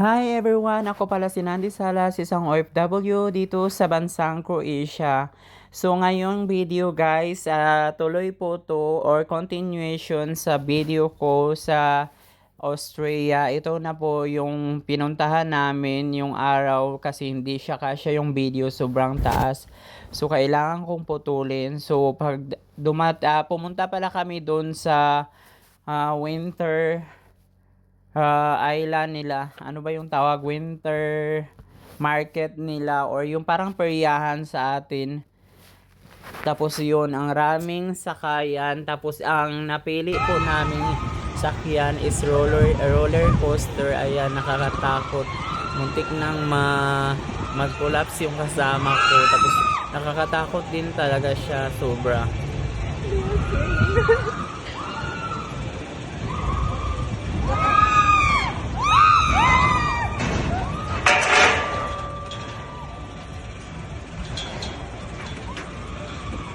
Hi everyone! Ako pala si Nandi Salas, isang OFW dito sa bansang Croatia. So ngayong video guys, ah, tuloy po to or continuation sa video ko sa Austria. Ito na po yung pinuntahan namin yung araw kasi hindi siya kasya yung video, sobrang taas. So kailangan kong putulin. So pag dumat, ah, pumunta pala kami doon sa ah, winter ah, island nila. Ano ba yung tawag? Winter market nila or yung parang peryahan sa atin. Tapos yun, ang raming sakayan. Tapos ang napili po namin sakyan is roller roller coaster. Ayan, nakakatakot. Muntik nang ma mag-collapse yung kasama ko. Tapos nakakatakot din talaga siya sobra.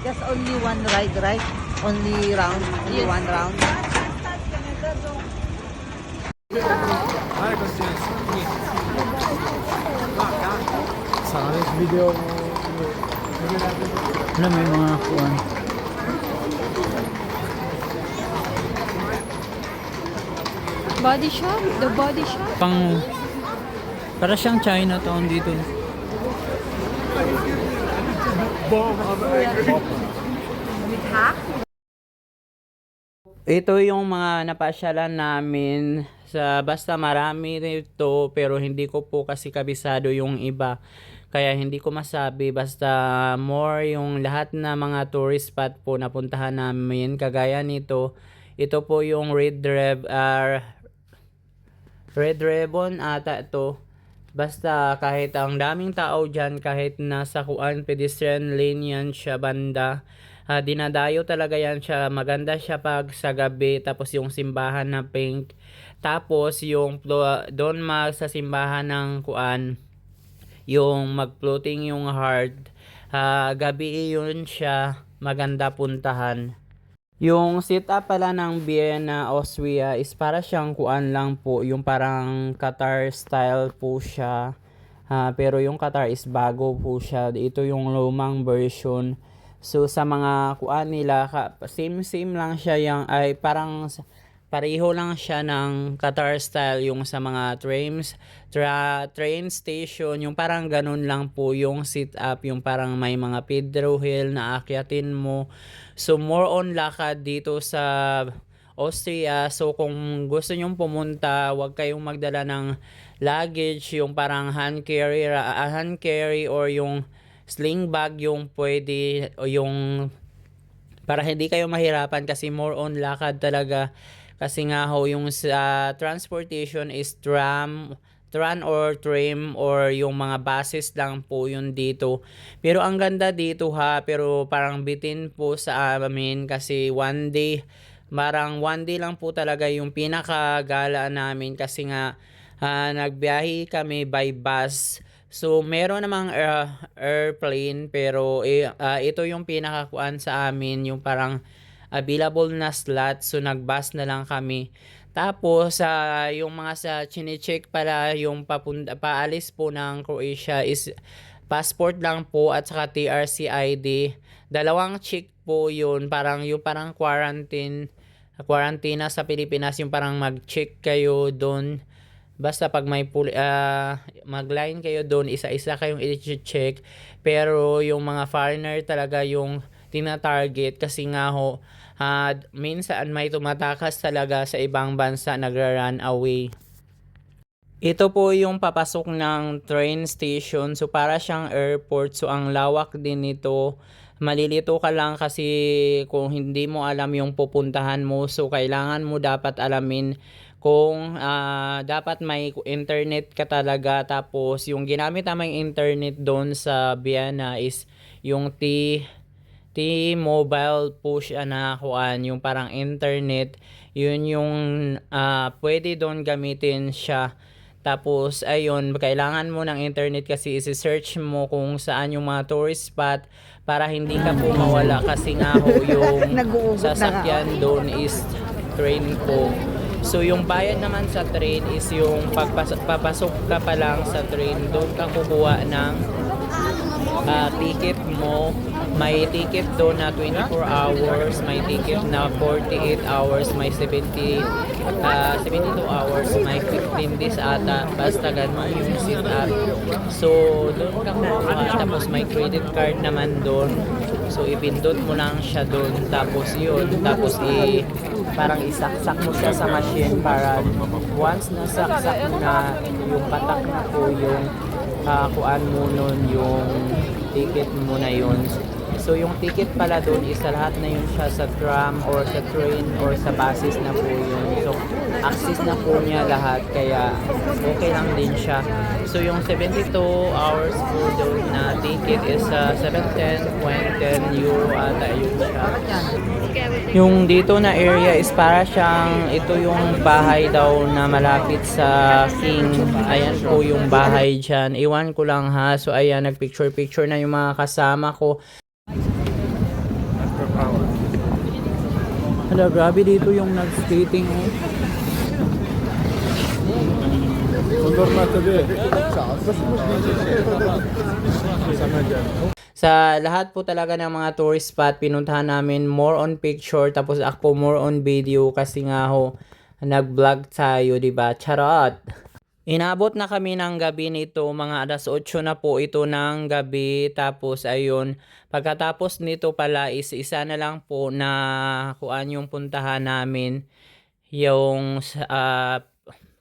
Just only one ride, right? Only round, only one round. Sa next video mo. Alam mo yung mga kuwan. Body shop? The body shop? Pang... Para siyang Chinatown dito. Ito yung mga napasyalan namin sa basta marami nito pero hindi ko po kasi kabisado yung iba. Kaya hindi ko masabi basta more yung lahat na mga tourist spot po napuntahan namin kagaya nito. Ito po yung Red Rev ah, Red Ribbon ata to. Basta kahit ang daming tao dyan, kahit nasa kuan pedestrian lane yan siya banda, ah, dinadayo talaga yan siya. Maganda siya pag sa gabi, tapos yung simbahan na pink. Tapos yung doon mag sa simbahan ng kuan, yung mag-floating yung heart. ah, gabi yun siya, maganda puntahan. Yung setup pala ng Vienna, Austria is para siyang kuan lang po, yung parang Qatar style po siya. Ah, pero yung Qatar is bago po siya. Ito yung lumang version. So sa mga kuan nila, same same lang siya yung ay parang pareho lang siya ng Qatar style yung sa mga trains, tra, train station, yung parang ganun lang po yung sit up, yung parang may mga Pedro Hill na aakyatin mo. So more on lakad dito sa Austria. So kung gusto nyong pumunta, huwag kayong magdala ng luggage, yung parang hand carry, ah, hand carry or yung sling bag yung pwede yung para hindi kayo mahirapan kasi more on lakad talaga kasi nga ho yung sa transportation is tram tran or tram or yung mga buses lang po yun dito. Pero ang ganda dito ha pero parang bitin po sa amin kasi one day parang one day lang po talaga yung pinakagala namin kasi nga ah, nagbiyahe kami by bus. So, meron namang uh, airplane pero ah, ito yung pinakakuan sa amin, yung parang available na slot. So, nag-bus na lang kami. Tapos, sa yung mga sa chinecheck pala, yung papunta, paalis po ng Croatia is passport lang po at saka TRC ID. Dalawang check po yun, parang yung parang quarantine, quarantine sa Pilipinas, yung parang mag-check kayo doon. Basta pag may puli, ah, mag-line kayo doon, isa-isa kayong i-check. Pero yung mga foreigner talaga yung tina-target kasi nga ho, ah, minsan may tumatakas talaga sa ibang bansa nagra-run away. Ito po yung papasok ng train station. So, para siyang airport. So, ang lawak din nito. Malilito ka lang kasi kung hindi mo alam yung pupuntahan mo. So, kailangan mo dapat alamin kung ah, dapat may internet ka talaga. Tapos, yung ginamit namang internet doon sa Vienna is yung T T-Mobile po siya na kuan, yung parang internet, yun yung ah, pwede doon gamitin siya. Tapos, ayun, kailangan mo ng internet kasi isi-search mo kung saan yung mga tourist spot para hindi ka po mawala kasi nga ho yung sasakyan doon is train po. So yung bayad naman sa train is yung pagpasok papasok ka pa lang sa train, doon ka kukuha ng ah, ticket mo. May ticket doon na 24 hours, may ticket na 48 hours, may 70 ah, 72 hours, may 15 days ata. Basta ganun yung sit. So doon ka kukuha. Tapos may credit card naman doon. So ipindot mo lang siya doon. Tapos yun. Tapos i parang isaksak mo siya sa machine para once nasaksak na yung patak na po yung uh, kuan mo nun yung ticket mo na yun. So yung ticket pala doon is sa lahat na yun siya sa tram or sa train or sa buses na po yun. So access na po niya lahat kaya okay lang din siya. So yung 72 hours po doon na ticket is uh, 710, 20, euro ata yun siya. Yung dito na area is para siyang ito yung bahay daw na malapit sa King. Ayan po yung bahay dyan. Iwan ko lang ha. So ayan, nagpicture-picture na yung mga kasama ko. Hala, grabe dito yung nag-skating. Oh. Dyan. Sa lahat po talaga ng mga tourist spot, pinuntahan namin more on picture tapos ako more on video kasi nga ho nag-vlog tayo, 'di ba? Charot. Inabot na kami ng gabi nito, mga alas 8 na po ito ng gabi. Tapos ayun, pagkatapos nito pala is isa na lang po na kuan yung puntahan namin. Yung ah,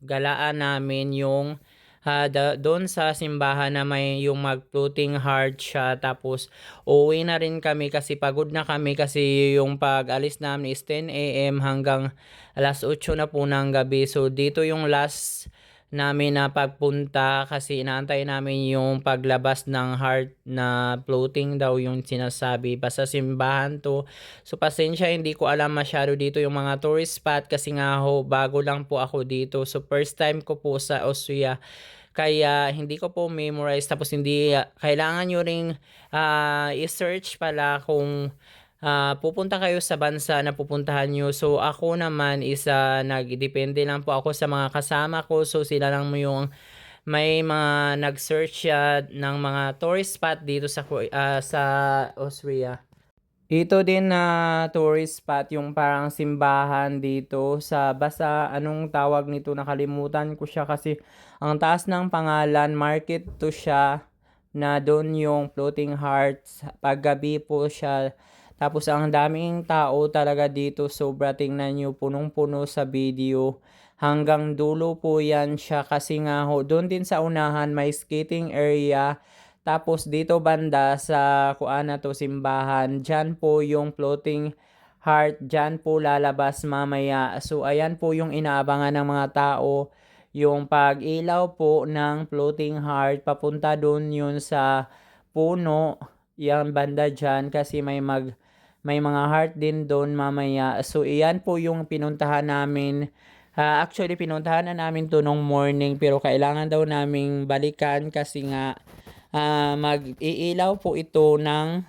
galaan namin yung da- doon sa simbahan na may yung mag-floating heart siya. Tapos uuwi na rin kami kasi pagod na kami kasi yung pag-alis namin is 10 a.m. hanggang alas 8 na po ng gabi. So dito yung last namin na pagpunta kasi inaantay namin yung paglabas ng heart na floating daw yung sinasabi. Basta simbahan to. So pasensya hindi ko alam masyado dito yung mga tourist spot kasi nga ho bago lang po ako dito. So first time ko po sa Austria. Kaya hindi ko po memorize tapos hindi kailangan nyo ring ah, i-search pala kung ah, pupunta kayo sa bansa na pupuntahan nyo. So ako naman isa nagdepende lang po ako sa mga kasama ko. So sila lang mo yung may mga nag-search siya ng mga tourist spot dito sa ah, sa Austria. Ito din na tourist spot yung parang simbahan dito sa basta anong tawag nito nakalimutan ko siya kasi ang taas ng pangalan market to siya na doon yung floating hearts paggabi po siya tapos ang daming tao talaga dito sobra tingnan nyo punong-puno sa video. Hanggang dulo po yan siya kasi nga ho doon din sa unahan may skating area. Tapos dito banda sa kuan na to simbahan, dyan po yung floating heart, dyan po lalabas mamaya. So ayan po yung inaabangan ng mga tao, yung pag-ilaw po ng floating heart, papunta doon yun sa puno, yan banda dyan kasi may mag may mga heart din doon mamaya. So iyan po yung pinuntahan namin. Ah, actually pinuntahan na namin to nung morning pero kailangan daw naming balikan kasi nga Ah, mag-iilaw po ito ng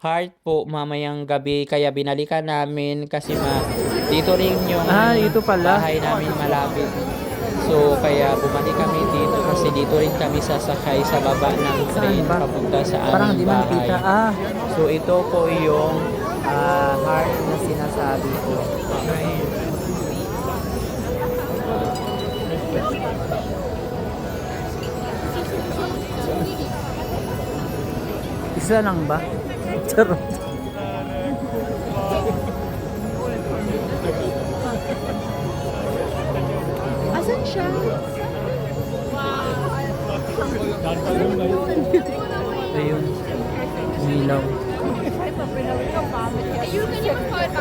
heart po mamayang gabi kaya binalikan namin kasi ma dito rin yung Ah, dito pala. bahay namin malapit. So kaya bumalik kami dito kasi dito rin kami sasakay sa baba ng train papunta sa Parang aming man bahay. Ah, So ito po yung ah, heart na sinasabi ko. isa lang ba? Charot. Asan siya? You can even find to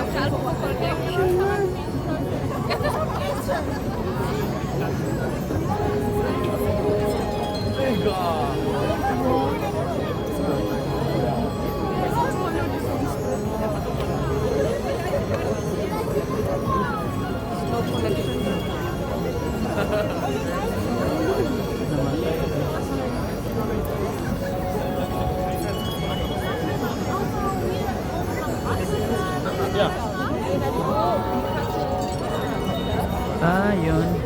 Thank you. yun.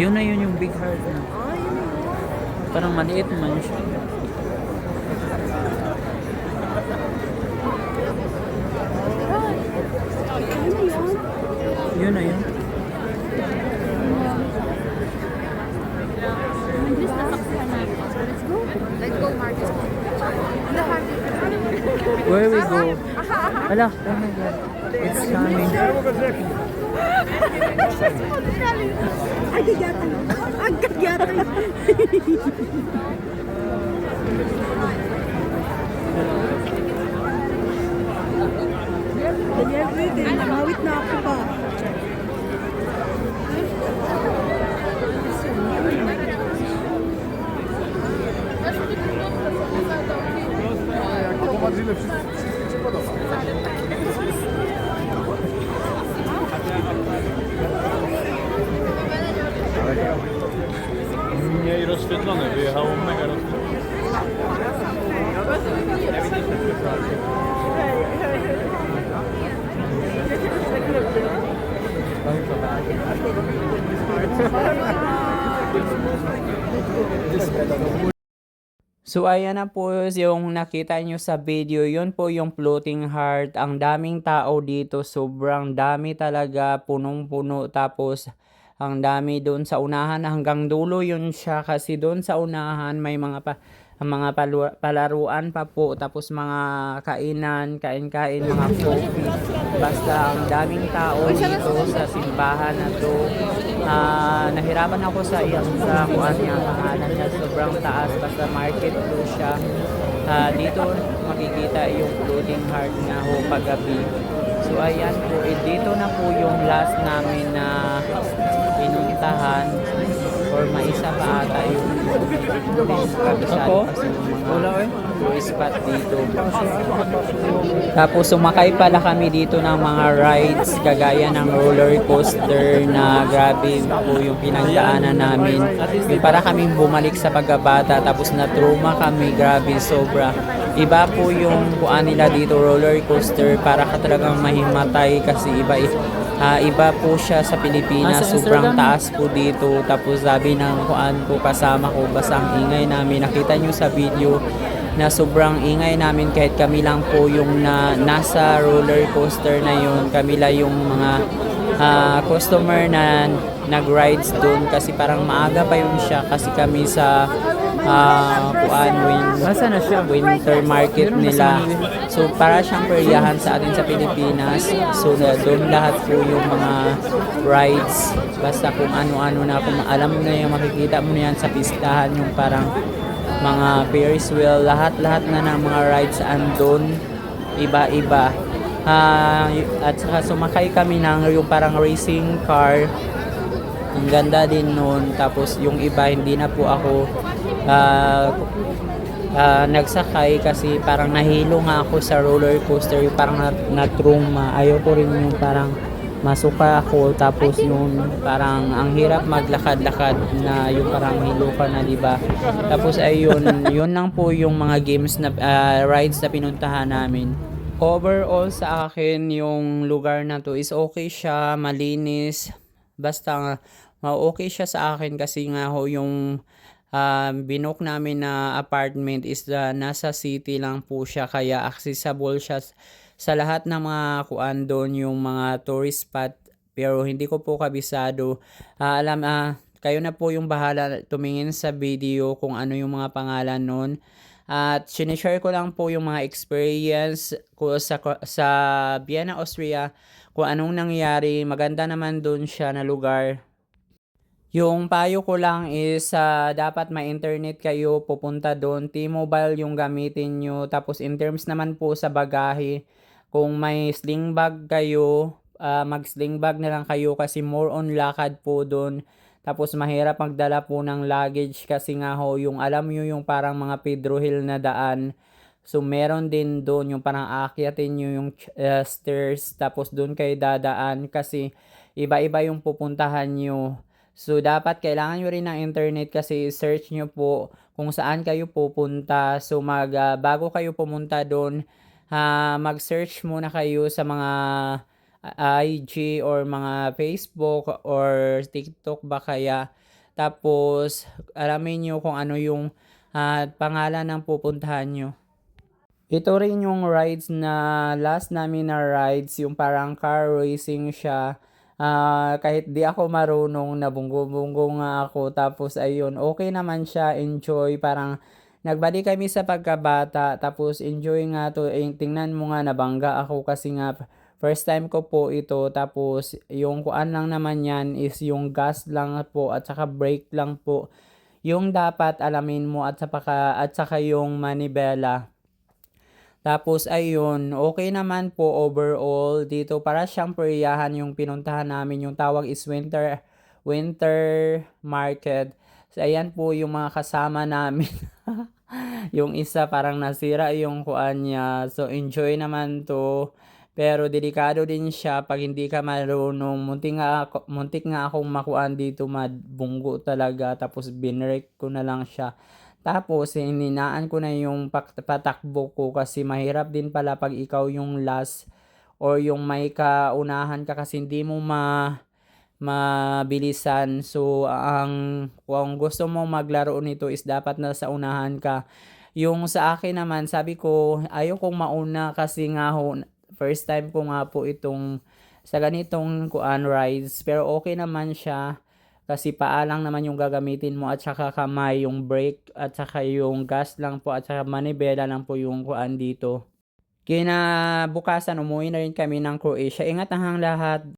Yun na yun yung big heart na. Ah, yun na yun. Parang maliit man siya. Yun na yun. Let's go, Marcus. Where we go? Ala, oh my God. It's coming. Namawit na ako pa. Jak poprowadzimy, wszyscy So ayan na po yung nakita nyo sa video, yun po yung floating heart. Ang daming tao dito, sobrang dami talaga, punong-puno. Tapos ang dami doon sa unahan hanggang dulo yun siya kasi doon sa unahan may mga pa mga palu- palaruan pa po tapos mga kainan, kain-kain, mga coffee. Basta ang daming tao dito sa simbahan na to. Ah, nahirapan ako sa sa kuan niya, pangalan niya sobrang taas basta market po siya. Ah, dito makikita yung floating heart nga ho paggabi. So ayan po, eh, dito na po yung last namin na pinuntahan or maisa pa ata yung kabisado kasi mga tourist spot dito. Tapos sumakay pala kami dito ng mga rides kagaya ng roller coaster na grabe po yung pinagdaanan namin. Yung para kaming bumalik sa pagkabata tapos na trauma kami grabe sobra. Iba po yung kuan nila dito roller coaster para ka talagang mahimatay kasi iba ah, iba po siya sa Pilipinas. Sobrang taas po dito. Tapos sabi ng kuan ko kasama ko basta ang ingay namin. Nakita nyo sa video na sobrang ingay namin kahit kami lang po yung na, nasa roller coaster na yun. Kami lang yung mga ah, customer na nag-rides doon kasi parang maaga pa yun siya kasi kami sa ah kuan win na siya winter market nila so para siyang peryahan sa atin sa Pilipinas so na doon lahat po yung mga rides basta kung ano-ano na kung alam mo na yung makikita mo na yan sa pistahan yung parang mga Ferris wheel, lahat-lahat na ng mga rides andon, iba-iba. Y- at saka sumakay kami ng yung parang racing car. Ang ganda din noon. Tapos yung iba hindi na po ako ah, ah, nagsakay kasi parang nahilo nga ako sa roller coaster. Yung parang na, na-trauma. Ayoko rin yung parang masuka ako tapos yung parang ang hirap maglakad-lakad na yung parang hilo ka na di ba tapos ayun yun lang po yung mga games na ah, rides na pinuntahan namin overall sa akin yung lugar na to is okay siya malinis basta uh, okay siya sa akin kasi nga ho yung um, binook namin na apartment is uh, nasa city lang po siya kaya accessible siya sa lahat ng mga kuan doon yung mga tourist spot. Pero hindi ko po kabisado. Ah, alam ah kayo na po yung bahala tumingin sa video kung ano yung mga pangalan nun. At sinishare ko lang po yung mga experience ko sa sa Vienna, Austria kung anong nangyari. Maganda naman doon siya na lugar yung payo ko lang is ah, dapat may internet kayo pupunta doon. T-Mobile yung gamitin nyo. Tapos in terms naman po sa bagahe, kung may sling bag kayo, ah, mag sling bag na lang kayo kasi more on lakad po doon. Tapos mahirap magdala po ng luggage kasi nga ho, yung alam nyo yung parang mga Pedro Hill na daan. So meron din doon yung parang aakyatin nyo yung uh, stairs tapos doon kayo dadaan kasi iba-iba yung pupuntahan nyo. So dapat kailangan nyo rin ng internet kasi search nyo po kung saan kayo pupunta. So mag ah, bago kayo pumunta doon, ah, mag-search muna kayo sa mga ah, IG or mga Facebook or TikTok ba kaya. Tapos alamin nyo kung ano yung ah, pangalan ng pupuntahan nyo. Ito rin yung rides na last namin na rides, yung parang car racing siya. Ah, kahit di ako marunong, nabunggo-bunggo nga ako. Tapos ayun, okay naman siya, enjoy. Parang nagbalik kami sa pagkabata. Tapos enjoy nga to. Eh, tingnan mo nga, nabangga ako kasi nga first time ko po ito. Tapos yung kuan lang naman yan is yung gas lang po at saka brake lang po. Yung dapat alamin mo at saka, at saka yung manibela. Tapos ayun, okay naman po overall dito para siyang peryahan yung pinuntahan namin. Yung tawag is winter winter market. So ayan po yung mga kasama namin. yung isa parang nasira yung kuan niya. So enjoy naman to. Pero delikado din siya pag hindi ka marunong. Muntik nga ako, muntik nga akong makuan dito madbunggo talaga. Tapos binrek ko na lang siya. Tapos, hininaan ko na yung patakbo ko kasi mahirap din pala pag ikaw yung last or yung may kaunahan ka kasi hindi mo ma mabilisan. So, ang kung gusto mo maglaro nito is dapat na sa unahan ka. Yung sa akin naman, sabi ko, ayaw kong mauna kasi nga ho, first time ko nga po itong sa ganitong kuan rides. Pero okay naman siya kasi paa lang naman yung gagamitin mo at saka kamay yung brake at saka yung gas lang po at saka manibela lang po yung kuan dito. Kinabukasan umuwi na rin kami ng Croatia. Ingat ang lahat.